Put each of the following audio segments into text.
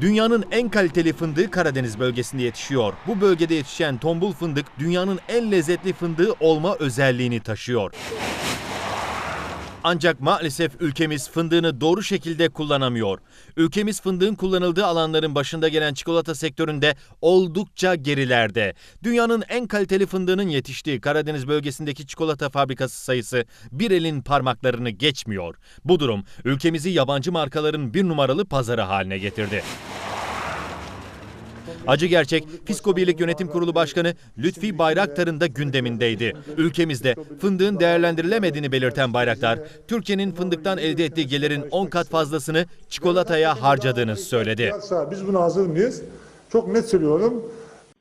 Dünyanın en kaliteli fındığı Karadeniz bölgesinde yetişiyor. Bu bölgede yetişen tombul fındık dünyanın en lezzetli fındığı olma özelliğini taşıyor. Ancak maalesef ülkemiz fındığını doğru şekilde kullanamıyor. Ülkemiz fındığın kullanıldığı alanların başında gelen çikolata sektöründe oldukça gerilerde. Dünyanın en kaliteli fındığının yetiştiği Karadeniz bölgesindeki çikolata fabrikası sayısı bir elin parmaklarını geçmiyor. Bu durum ülkemizi yabancı markaların bir numaralı pazarı haline getirdi. Acı gerçek Fisko Birlik Yönetim Kurulu Başkanı Lütfi Bayraktar'ın da gündemindeydi. Ülkemizde fındığın değerlendirilemediğini belirten Bayraktar, Türkiye'nin fındıktan elde ettiği gelirin 10 kat fazlasını çikolataya harcadığını söyledi. Biz buna hazır mıyız? Çok net söylüyorum.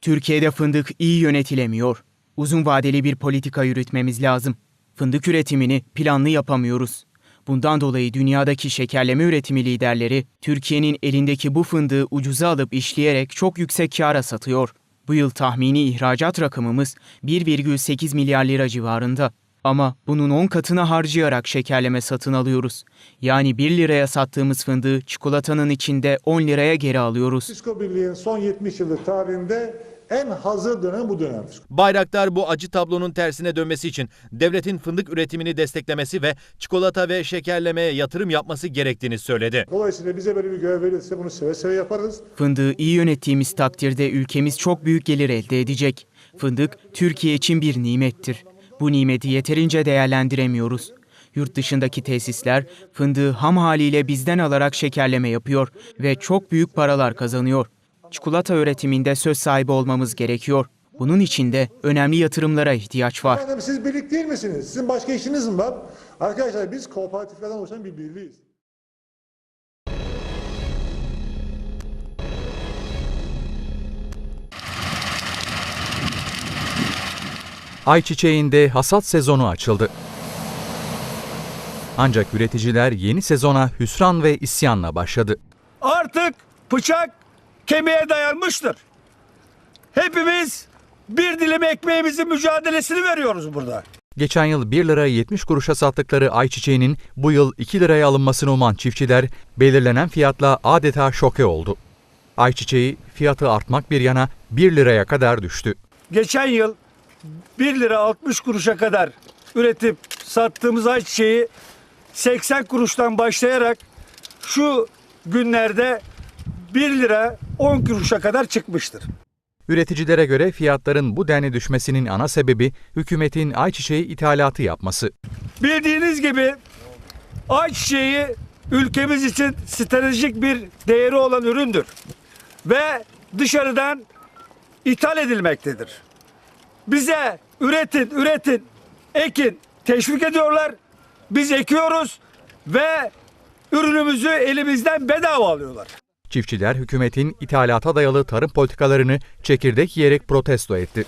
Türkiye'de fındık iyi yönetilemiyor. Uzun vadeli bir politika yürütmemiz lazım. Fındık üretimini planlı yapamıyoruz. Bundan dolayı dünyadaki şekerleme üretimi liderleri Türkiye'nin elindeki bu fındığı ucuza alıp işleyerek çok yüksek kâra satıyor. Bu yıl tahmini ihracat rakamımız 1,8 milyar lira civarında. Ama bunun 10 katını harcayarak şekerleme satın alıyoruz. Yani 1 liraya sattığımız fındığı çikolatanın içinde 10 liraya geri alıyoruz. Fisko Birliği'nin son 70 yıllık tarihinde en hazır dönem bu dönemdir. Bayraktar bu acı tablonun tersine dönmesi için devletin fındık üretimini desteklemesi ve çikolata ve şekerlemeye yatırım yapması gerektiğini söyledi. Dolayısıyla bize böyle bir görev verilirse bunu seve seve yaparız. Fındığı iyi yönettiğimiz takdirde ülkemiz çok büyük gelir elde edecek. Fındık Türkiye için bir nimettir. Bu nimeti yeterince değerlendiremiyoruz. Yurt dışındaki tesisler fındığı ham haliyle bizden alarak şekerleme yapıyor ve çok büyük paralar kazanıyor. Çikolata üretiminde söz sahibi olmamız gerekiyor. Bunun için de önemli yatırımlara ihtiyaç var. Efendim siz birlik değil misiniz? Sizin başka işiniz mi var? Arkadaşlar biz kooperatiflerden oluşan bir birliğiz. Ayçiçeğinde hasat sezonu açıldı. Ancak üreticiler yeni sezona hüsran ve isyanla başladı. artık bıçak kemiğe dayanmıştır. Hepimiz bir dilim ekmeğimizin mücadelesini veriyoruz burada. Geçen yıl 1 lira 70 kuruşa sattıkları ayçiçeğinin bu yıl 2 liraya alınmasını uman çiftçiler belirlenen fiyatla adeta şoke oldu. Ayçiçeği fiyatı artmak bir yana 1 liraya kadar düştü. Geçen yıl 1 lira 60 kuruşa kadar üretip sattığımız ayçiçeği 80 kuruştan başlayarak şu günlerde 1 lira 10 kuruşa kadar çıkmıştır. Üreticilere göre fiyatların bu denli düşmesinin ana sebebi hükümetin ayçiçeği ithalatı yapması. Bildiğiniz gibi ayçiçeği ülkemiz için stratejik bir değeri olan üründür. Ve dışarıdan ithal edilmektedir. Bize üretin, üretin, ekin teşvik ediyorlar. Biz ekiyoruz ve ürünümüzü elimizden bedava alıyorlar. Çiftçiler hükümetin ithalata dayalı tarım politikalarını çekirdek yiyerek protesto etti.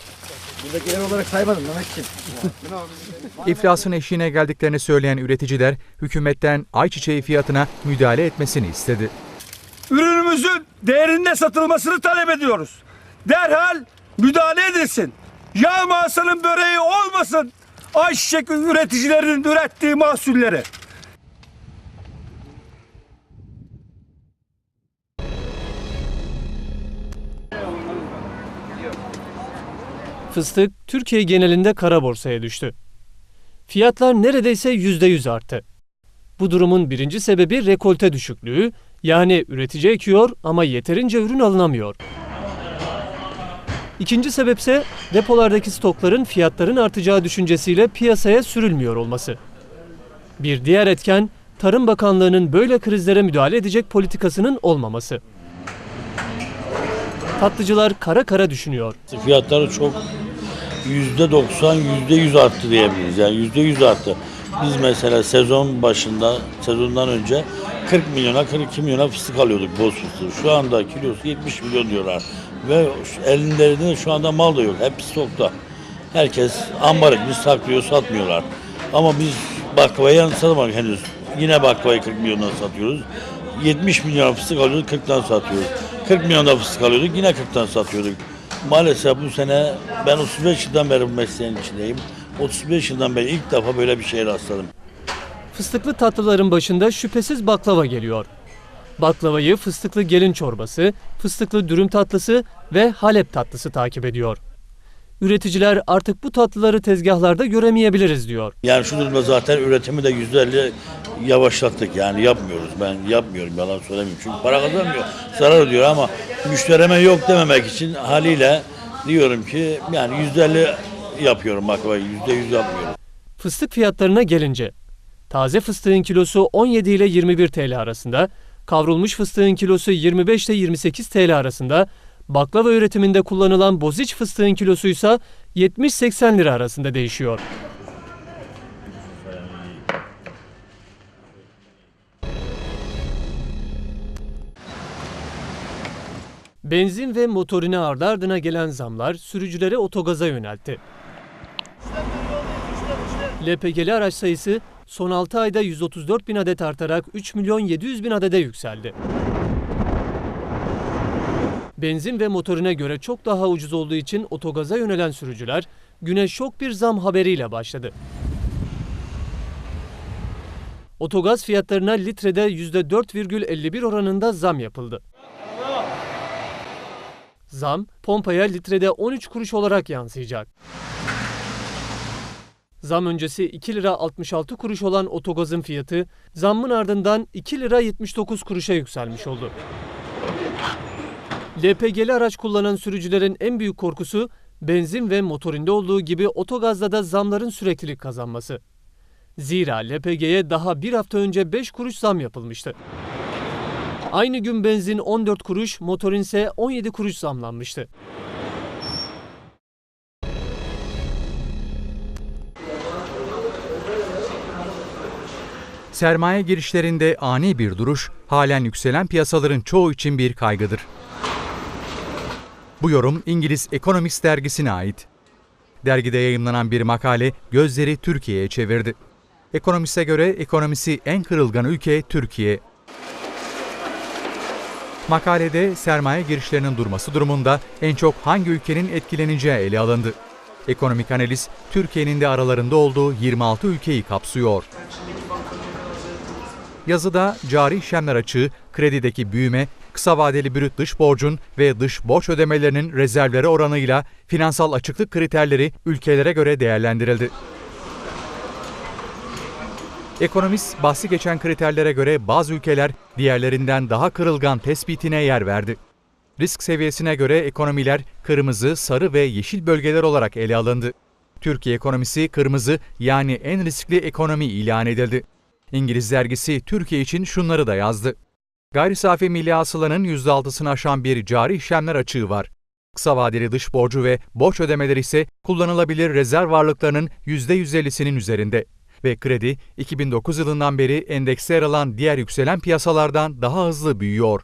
İflasın eşiğine geldiklerini söyleyen üreticiler hükümetten ayçiçeği fiyatına müdahale etmesini istedi. Ürünümüzün değerinde satılmasını talep ediyoruz. Derhal müdahale edilsin. Yağ masanın böreği olmasın. Ayçiçek üreticilerinin ürettiği mahsulleri. Fıstık Türkiye genelinde kara borsaya düştü. Fiyatlar neredeyse %100 arttı. Bu durumun birinci sebebi rekolte düşüklüğü, yani üretici ekiyor ama yeterince ürün alınamıyor. İkinci sebepse depolardaki stokların fiyatların artacağı düşüncesiyle piyasaya sürülmüyor olması. Bir diğer etken Tarım Bakanlığı'nın böyle krizlere müdahale edecek politikasının olmaması. Tatlıcılar kara kara düşünüyor. Fiyatları çok yüzde 90, yüzde 100 arttı diyebiliriz. Yani yüzde 100 arttı. Biz mesela sezon başında, sezondan önce 40 milyona, 42 milyona fıstık alıyorduk boz fıstığı. Şu anda kilosu 70 milyon diyorlar. Ve ellerinde de şu anda mal da yok. Hep stokta. Herkes ambarık biz saklıyor, satmıyorlar. Ama biz baklavayı satamadık henüz. Yine baklavayı 40 milyondan satıyoruz. 70 milyon fıstık alıyorduk, 40'tan satıyoruz. 40 milyonda fıstık alıyorduk, yine 40'tan satıyorduk. Maalesef bu sene ben 35 yıldan beri bu mesleğin içindeyim. 35 yıldan beri ilk defa böyle bir şeye rastladım. Fıstıklı tatlıların başında şüphesiz baklava geliyor. Baklavayı fıstıklı gelin çorbası, fıstıklı dürüm tatlısı ve Halep tatlısı takip ediyor. Üreticiler artık bu tatlıları tezgahlarda göremeyebiliriz diyor. Yani şu durumda zaten üretimi de yüzde elli yavaşlattık. Yani yapmıyoruz. Ben yapmıyorum yalan söylemeyeyim. Çünkü para kazanmıyor. Zarar ediyor ama müşterime yok dememek için haliyle diyorum ki yani yüzde elli yapıyorum baklavayı. Yüzde yüz yapmıyorum. Fıstık fiyatlarına gelince, taze fıstığın kilosu 17 ile 21 TL arasında, kavrulmuş fıstığın kilosu 25 ile 28 TL arasında, baklava üretiminde kullanılan boziç fıstığın kilosu ise 70-80 lira arasında değişiyor. Benzin ve motorine ardı ardına gelen zamlar sürücüleri otogaza yöneltti. LPG'li araç sayısı son 6 ayda 134 bin adet artarak 3 milyon 700 bin adede yükseldi. Benzin ve motorine göre çok daha ucuz olduğu için otogaza yönelen sürücüler güne şok bir zam haberiyle başladı. Otogaz fiyatlarına litrede %4,51 oranında zam yapıldı. Zam, pompaya litrede 13 kuruş olarak yansıyacak. Zam öncesi 2 lira 66 kuruş olan otogazın fiyatı zammın ardından 2 lira 79 kuruşa yükselmiş oldu. LPG'li araç kullanan sürücülerin en büyük korkusu benzin ve motorinde olduğu gibi otogazda da zamların süreklilik kazanması. Zira LPG'ye daha bir hafta önce 5 kuruş zam yapılmıştı. Aynı gün benzin 14 kuruş, motorin ise 17 kuruş zamlanmıştı. Sermaye girişlerinde ani bir duruş halen yükselen piyasaların çoğu için bir kaygıdır. Bu yorum İngiliz Economist dergisine ait. Dergide yayımlanan bir makale gözleri Türkiye'ye çevirdi. Ekonomiste göre ekonomisi en kırılgan ülke Türkiye. Makalede sermaye girişlerinin durması durumunda en çok hangi ülkenin etkileneceği ele alındı. Ekonomik analiz Türkiye'nin de aralarında olduğu 26 ülkeyi kapsıyor. Yazıda cari işlemler açığı, kredideki büyüme, kısa vadeli brüt dış borcun ve dış borç ödemelerinin rezervlere oranıyla finansal açıklık kriterleri ülkelere göre değerlendirildi. Ekonomist bahsi geçen kriterlere göre bazı ülkeler diğerlerinden daha kırılgan tespitine yer verdi. Risk seviyesine göre ekonomiler kırmızı, sarı ve yeşil bölgeler olarak ele alındı. Türkiye ekonomisi kırmızı yani en riskli ekonomi ilan edildi. İngiliz dergisi Türkiye için şunları da yazdı. Gayri safi milli hasılanın %6'sını aşan bir cari işlemler açığı var. Kısa vadeli dış borcu ve borç ödemeleri ise kullanılabilir rezerv varlıklarının %150'sinin üzerinde ve kredi 2009 yılından beri endekste yer alan diğer yükselen piyasalardan daha hızlı büyüyor.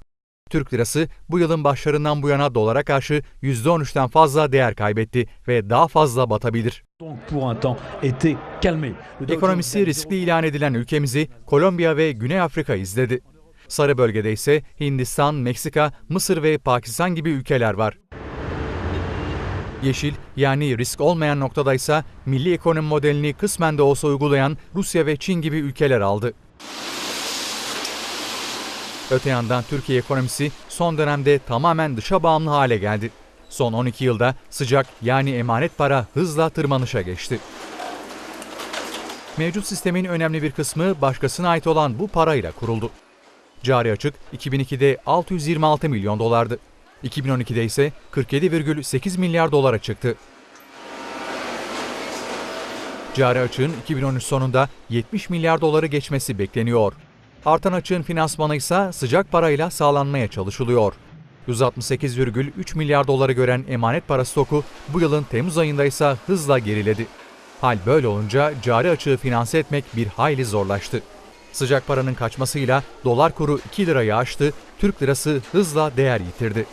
Türk lirası bu yılın başlarından bu yana dolara karşı %13'ten fazla değer kaybetti ve daha fazla batabilir. Ekonomisi riskli ilan edilen ülkemizi Kolombiya ve Güney Afrika izledi. Sarı bölgede ise Hindistan, Meksika, Mısır ve Pakistan gibi ülkeler var. Yeşil yani risk olmayan noktada ise milli ekonomi modelini kısmen de olsa uygulayan Rusya ve Çin gibi ülkeler aldı. Öte yandan Türkiye ekonomisi son dönemde tamamen dışa bağımlı hale geldi. Son 12 yılda sıcak yani emanet para hızla tırmanışa geçti. Mevcut sistemin önemli bir kısmı başkasına ait olan bu parayla kuruldu. Cari açık 2002'de 626 milyon dolardı. 2012'de ise 47,8 milyar dolara çıktı. Cari açığın 2013 sonunda 70 milyar doları geçmesi bekleniyor. Artan açığın finansmanı ise sıcak parayla sağlanmaya çalışılıyor. 168,3 milyar doları gören emanet para stoku bu yılın Temmuz ayında ise hızla geriledi. Hal böyle olunca cari açığı finanse etmek bir hayli zorlaştı. Sıcak paranın kaçmasıyla dolar kuru 2 lirayı aştı, Türk lirası hızla değer yitirdi.